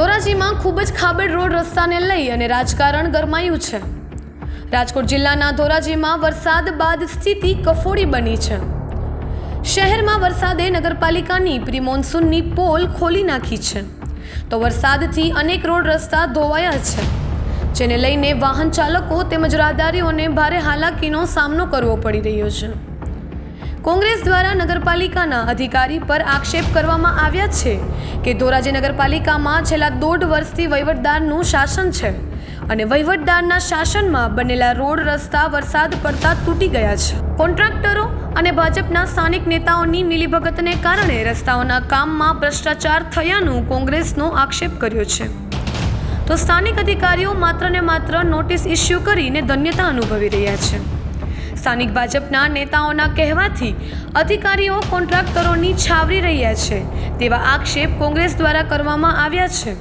ધોરાજીમાં ખૂબ જ ખાબડ રોડ રસ્તાને લઈ અને રાજકારણ ગરમાયું છે. રાજકોટ જિલ્લાના ધોરાજીમાં વરસાદ બાદ સ્થિતિ કફોડી બની છે. શહેરમાં વરસાદે નગરપાલિકાની પ્રી મોન્સૂનની પોલ ખોલી નાખી છે. તો વરસાદથી અનેક રોડ રસ્તા ધોવાયા છે. જેને લઈને વાહન ચાલકો તેમજ રાહદારીઓને ભારે હાલાકીનો સામનો કરવો પડી રહ્યો છે. કોંગ્રેસ દ્વારા નગરપાલિકાના અધિકારી પર આક્ષેપ કરવામાં આવ્યા છે કે ધોરાજી નગરપાલિકામાં છેલ્લા દોઢ વર્ષથી વહીવટદારનું શાસન છે અને વહીવટદારના શાસનમાં બનેલા રોડ, રસ્તા, વરસાદ પડતા તૂટી ગયા છે. કોન્ટ્રાક્ટરો અને ભાજપના સ્થાનિક નેતાઓની મિલીભગતને કારણે રસ્તાઓના કામમાં ભ્રષ્ટાચાર થયાનું કોંગ્રેસનો આક્ષેપ કર્યો છે. તો સ્થાનિક અધિકારીઓ માત્ર ને માત્ર નોટિસ ઇસ્યુ કરીને ધન્યતા અનુભવી રહ્યા છે. સ્થાનિક ભાજપના નેતાઓના કહેવાથી અધિકારીઓ, કોન્ટ્રાક્ટરોની છાવરી રહ્યા છે તેવા આક્ષેપ કોંગ્રેસ દ્વારા કરવામાં આવ્યા છે.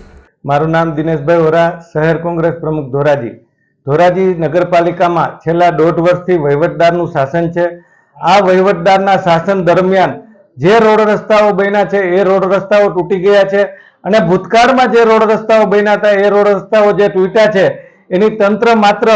મારું નામ દિનેશભાઈ વોરા, શહેર કોંગ્રેસ પ્રમુખ ધોરાજી. ધોરાજી નગરપાલિકામાં છેલ્લા દોઢ વર્ષથી વહીવટદારનું શાસન છે. આ વહીવટદારના શાસન દરમિયાન જે રોડ રસ્તાઓ બન્યા છે, એ રોડ રસ્તાઓ તૂટી ગયા છે અને ભૂતકાળમાં જે રોડ રસ્તાઓ બન્યા હતા, એ રોડ રસ્તાઓ જે તૂટ્યા છે, એની તંત્ર માત્ર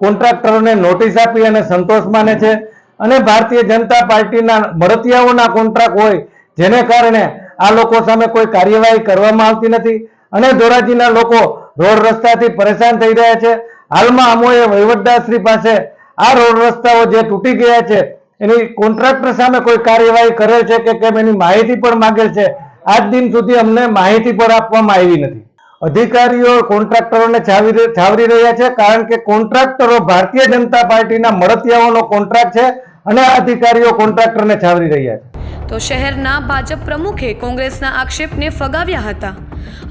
કોન્ટ્રાક્ટરોને નોટિસ આપી અને સંતોષ માને છે. અને ભારતીય જનતા પાર્ટીના મળતિયાઓના કોન્ટ્રાક્ટ હોય, જેને કારણે આ લોકો સામે કોઈ કાર્યવાહી કરવામાં આવતી નથી. અને ધોરાજીના લોકો રોડ રસ્તાથી પરેશાન થઈ રહ્યા છે. હાલમાં અમોએ વહીવટદારશ્રી પાસે આ રોડ રસ્તાઓ જે તૂટી ગયા છે, એની કોન્ટ્રાક્ટર સામે કોઈ કાર્યવાહી કરેલ છે કે કેમ એની માહિતી પણ માગેલ છે. આજ દિન સુધી અમને માહિતી પણ આપવામાં આવી નથી. અધિકારીઓ કોન્ટ્રાક્ટરોને છાવરી છાવરી રહ્યા છે કારણ કે કોન્ટ્રાક્ટરો ભારતીય જનતા પાર્ટીના મળતિયાઓનો કોન્ટ્રાક્ટ છે અને અધિકારીઓ કોન્ટ્રાક્ટરને છાવરી રહ્યા છે. તો શહેરના ભાજપ પ્રમુખે કોંગ્રેસના આક્ષેપને ફગાવ્યા હતા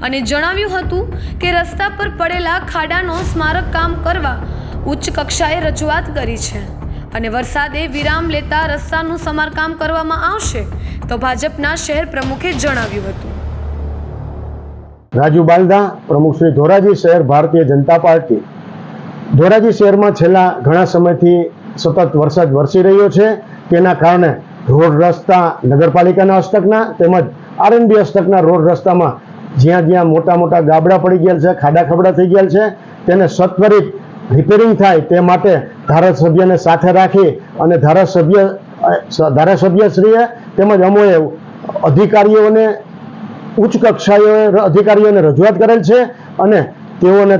અને જણાવ્યું હતું કે રસ્તા પર પડેલા ખાડાનો સ્મારક કામ કરવા ઉચ્ચ કક્ષાએ રજૂઆત કરી છે અને વરસાદે વિરામ લેતા રસ્તાનું સમારકામ કરવામાં આવશે તો ભાજપના શહેર પ્રમુખે જણાવ્યું હતું. રાજુ બાલદા, પ્રમુખ શ્રી ધોરાજી શહેર ભારતીય જનતા પાર્ટી. ધોરાજી શહેરમાં છેલ્લા ઘણા સમયથી સતત વરસાદ વરસી રહ્યો છે. તેના કારણે રોડ રસ્તા નગરપાલિકાના હસ્તકના તેમજ આરએનબી હસ્તકના રોડ રસ્તામાં જ્યાં જ્યાં મોટા મોટા ગાબડા પડી ગયેલ છે, ખાડા ખબડા થઈ ગયેલ છે, તેને સત્વરિત રિપેરિંગ થાય તે માટે ધારાસભ્યને સાથે રાખી અને ધારાસભ્ય ધારાસભ્યશ્રીએ તેમજ અમોએ અધિકારીઓને ઉચ્ચ કક્ષાએ અધિકારીઓને રજૂઆત કરેલ છે અને તેઓને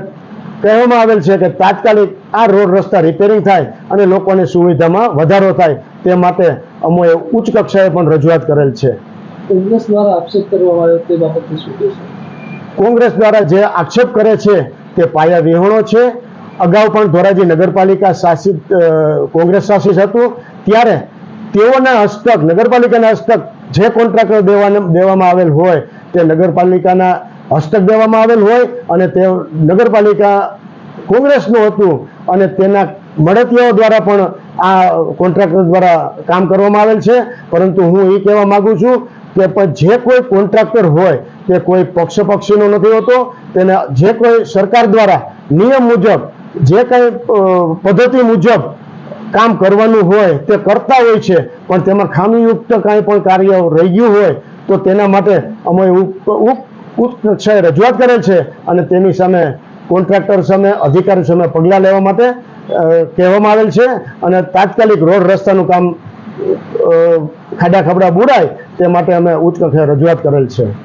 કહેવામાં આવેલ છે કે તાત્કાલિક આ રોડ રસ્તા રિપેરિંગ થાય અને લોકોને સુવિધામાં વધારો થાય તે માટે અમોએ ઉચ્ચ કક્ષાએ પણ રજૂઆત કરેલ છે. કોંગ્રેસ દ્વારા આક્ષેપ કરવામાં આવ્યો તે બાબતે શું કોંગ્રેસ દ્વારા જે આક્ષેપ કરે છે તે પાયા વિહોણો છે. અગાઉ પણ ધોરાજી નગરપાલિકા શાસિત કોંગ્રેસ શાસિત હતું. ત્યારે તેઓના હસ્તક નગરપાલિકાના હસ્તક જે કોન્ટ્રાક્ટર દેવાને દેવામાં આવેલ હોય તે નગરપાલિકાના હસ્તક દેવામાં આવેલ હોય અને તે નગરપાલિકા કોંગ્રેસનું હતું અને તેના મળતિયાઓ દ્વારા પણ આ કોન્ટ્રાક્ટર દ્વારા કામ કરવામાં આવેલ છે. પરંતુ હું એ કહેવા માગું છું કે જે કોઈ કોન્ટ્રાક્ટર હોય તે કોઈ પક્ષ પક્ષીનો નથી હોતો. તેને જે કોઈ સરકાર દ્વારા નિયમ મુજબ, જે કંઈ પદ્ધતિ મુજબ કામ કરવાનું હોય તે કરતા હોય છે. પણ તેમાં ખામીયુક્ત કાંઈ પણ કાર્ય રહી ગયું હોય તો તેના માટે અમે ઉચ્ચ રજૂઆત કરેલ છે અને તેની સામે કોન્ટ્રાક્ટર સામે, અધિકારી સામે પગલાં લેવા માટે કહેવામાં આવેલ છે અને તાત્કાલિક રોડ રસ્તાનું કામ ખાડા ખબડા બુડાય તે માટે અમે ઉચ્ચ કક્ષાએ રજૂઆત કરેલ છે.